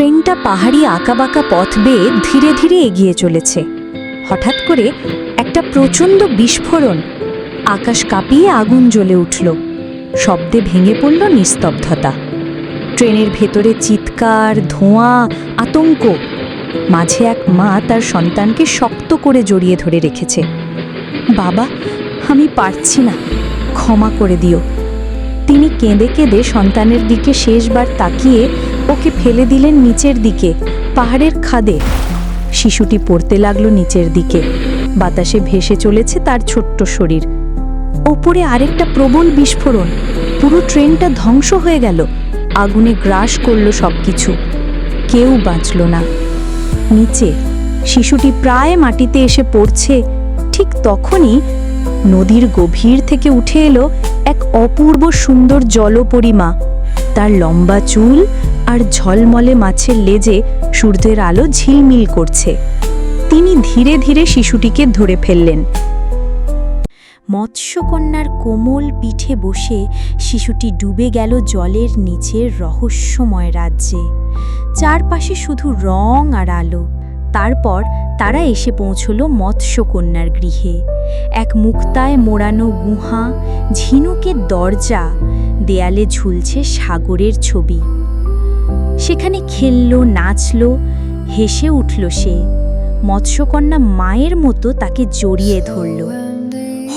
ট্রেনটা পাহাড়ি আঁকাবাঁকা পথ বেয়ে ধীরে ধীরে এগিয়ে চলেছে। হঠাৎ করে একটা প্রচণ্ড বিস্ফোরণ। আকাশ কাঁপিয়ে আগুন জ্বলে উঠল। শব্দে ভেঙে পড়ল নিস্তব্ধতা। ট্রেনের ভেতরে চিৎকার, ধোঁয়া, আতঙ্ক। মাঝে এক মা তার সন্তানকে শক্ত করে জড়িয়ে ধরে রেখেছে। বাবা, আমি পারছি না। ক্ষমা করে দিও। তিনি কেঁদে কেঁদে সন্তানের দিকে শেষবার তাকিয়ে ওকে ফেলে দিলেন নিচের দিকে, পাহাড়ের খাদে। শিশুটি পড়তে লাগল নিচের দিকে। বাতাসে ভেসে চলেছে তার ছোট্ট শরীর। ওপরে আরেকটা প্রবল বিস্ফোরণ। পুরো ট্রেনটা ধ্বংস হয়ে গেল। আগুনে গ্রাস করল সবকিছু। কেউ বাঁচল না। নিচে, শিশুটি প্রায় মাটিতে এসে পড়ছে। ঠিক তখনই নদীর গভীর থেকে উঠে এলো এক অপূর্ব সুন্দর জলপরিমা। তার লম্বা চুল আর ঝলমলে মাছের লেজে সূর্যের আলো ঝিলমিল করছে। তিনি ধীরে ধীরে শিশুটিকে ধরে ফেললেন। মৎস্যকন্যার কোমল পিঠে বসে শিশুটি ডুবে গেল জলের নিচের রহস্যময় রাজ্যে। চারপাশে শুধু রং আর আলো। তারপর তারা এসে পৌঁছল মৎস্যকন্যার গৃহে। এক মুক্তায় মোড়ানো গুহা, ঝিনুকের দরজা, দেয়ালে ঝুলছে সাগরের ছবি। সেখানে খেলল, নাচল, হেসে উঠল সে। মৎস্যকন্যা মায়ের মতো তাকে জড়িয়ে ধরল।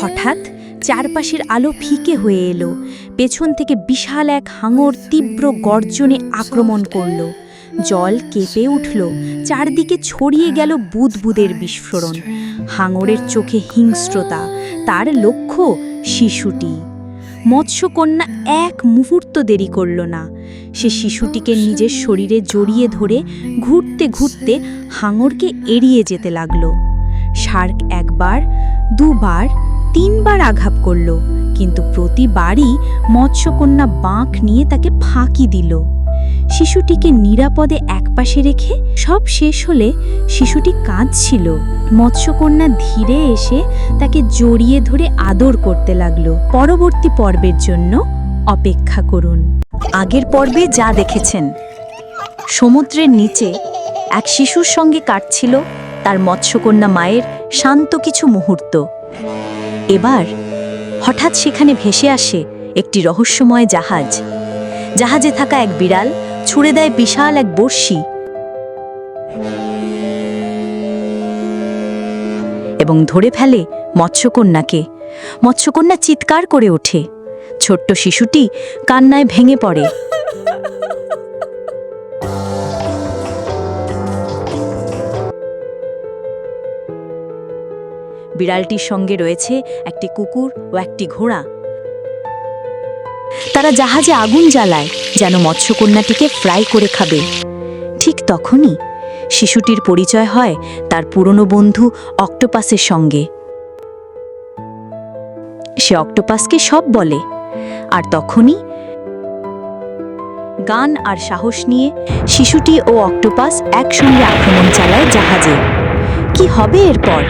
হঠাৎ চারপাশের আলো ফিকে হয়ে এলো। পেছন থেকে বিশাল এক হাঙর তীব্র গর্জনে আক্রমণ করল। জল কেঁপে উঠল। চারদিকে ছড়িয়ে গেল বুদবুদের বিস্ফোরণ। হাঙরের চোখে হিংস্রতা। তার লক্ষ্য শিশুটি। মৎস্যকন্যা এক মুহূর্ত দেরি করল না। সে শিশুটিকে নিজের শরীরে জড়িয়ে ধরে ঘুরতে ঘুরতে হাঙরকে এড়িয়ে যেতে লাগল। শার্ক একবার, দুবার, তিনবার আঘাত করল, কিন্তু প্রতিবারই মৎস্যকন্যা বাঁক নিয়ে তাকে ফাঁকি দিল। শিশুটিকে নিরাপদে একপাশে রেখে সব শেষ হলে শিশুটি কাঁদছিল। মৎস্যকন্যা ধীরে এসে তাকে জড়িয়ে ধরে আদর করতে লাগল। পরবর্তী পর্বের জন্য অপেক্ষা করুন। আগের পর্বে যা দেখেছেন, সমুদ্রের নিচে এক শিশুর সঙ্গে কাটছিল তার মৎস্যকন্যা মায়ের শান্ত কিছু মুহূর্ত। এবার হঠাৎ সেখানে ভেসে আসে একটি রহস্যময় জাহাজ। জাহাজে থাকা এক বিড়াল ছুড়ে দেয় বিশাল এক বর্ষি এবং ধরে ফেলে মৎস্যকন্যাকে। মৎস্যকন্যা চিৎকার করে ওঠে। ছোট্ট শিশুটি কান্নায় ভেঙে পড়ে। বিড়ালটির সঙ্গে রয়েছে একটি কুকুর ও একটি ঘোড়া। তারা জাহাজে আগুন জ্বালায়, যেন মৎস্যকন্যাটিকে ফ্রাই করে খাবে। ঠিক তখনই শিশুটির পরিচয় হয় তার পুরনো বন্ধু অক্টোপাসের সঙ্গে। সে অক্টোপাসকে সব বলে, আর তখনই গান আর সাহস নিয়ে শিশুটি ও অক্টোপাস একসঙ্গে আক্রমণ চালায় জাহাজে। কি হবে এরপর?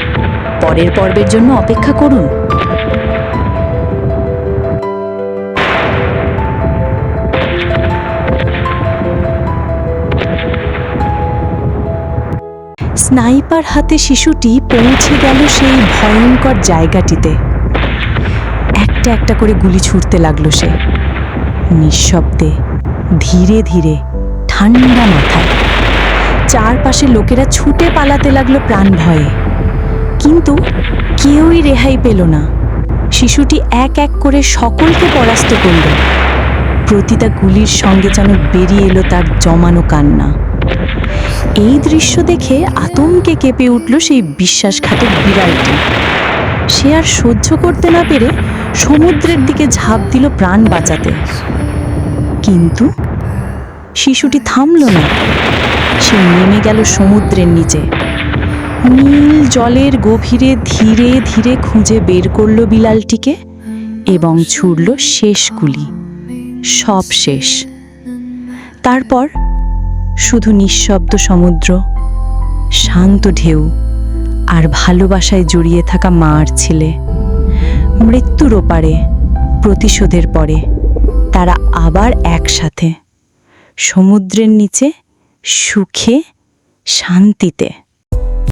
পরের পর্বের জন্য অপেক্ষা করুন। স্নাইপার হাতে শিশুটি পৌঁছে গেল সেই ভয়ঙ্কর জায়গাটিতে। একটা একটা করে গুলি ছুটতে লাগল সে। নিঃশব্দে, ধীরে ধীরে, ঠান্ডা মাথায়। চারপাশে লোকেরা ছুটে পালাতে লাগল প্রাণ ভয়ে। কিন্তু কেউই রেহাই পেল না। শিশুটি এক এক করে সকলকে পরাস্ত করল। প্রতিটা গুলির সঙ্গে যেন বেরিয়ে এলো তার জমানো কান্না। এই দৃশ্য দেখে আতঙ্কে কেঁপে উঠল সেই বিশ্বাসঘাতক বিড়ালটি। সে আর সহ্য করতে না পেরে সমুদ্রের দিকে ঝাঁপ দিল প্রাণ বাঁচাতে। কিন্তু শিশুটি থামল না। সে নেমে গেল সমুদ্রের নিচে। নীল জলের গভীরে ধীরে ধীরে খুঁজে বের করল বিড়ালটিকে এবং ছুড়ল শেষ গুলি। সব শেষ। তারপর শুধু নিঃশব্দ সমুদ্র, শান্ত ঢেউ আর ভালোবাসায় জড়িয়ে থাকা মা আর ছেলে। মৃত্যুর ওপারে, প্রতিশোধের পরে, তারা আবার একসাথে, সমুদ্রের নিচে, সুখে, শান্তিতে।